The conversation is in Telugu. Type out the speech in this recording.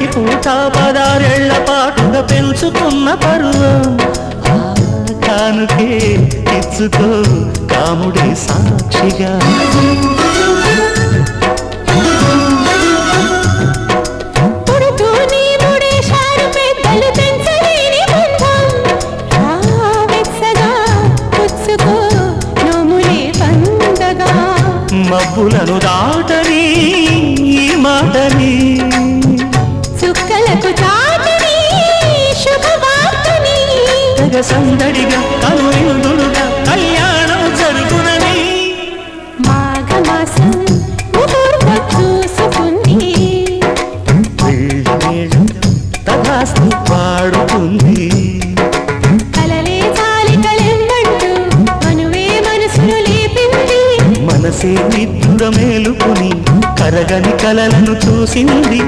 ప్రతి పూట పదారేళ్ళ పాటుగా పెంచుకున్న పరువం. కానుకే ఇచ్చుకో కాముడే సాక్షిగా. మబ్బులను దాటని ఈ మాటని. తెగ సందడిగా కనువిందులుగా కళ్యాణం జరుగునని. మాఘమాసం చూసుకుంది తదాస్తు పాడుతుంది. కలలే చాలికలెమ్మంటూ మనువే మనసును లేపింది. మనసే నిద్దుర మేలుకుని కరగని కలలను చూసింది.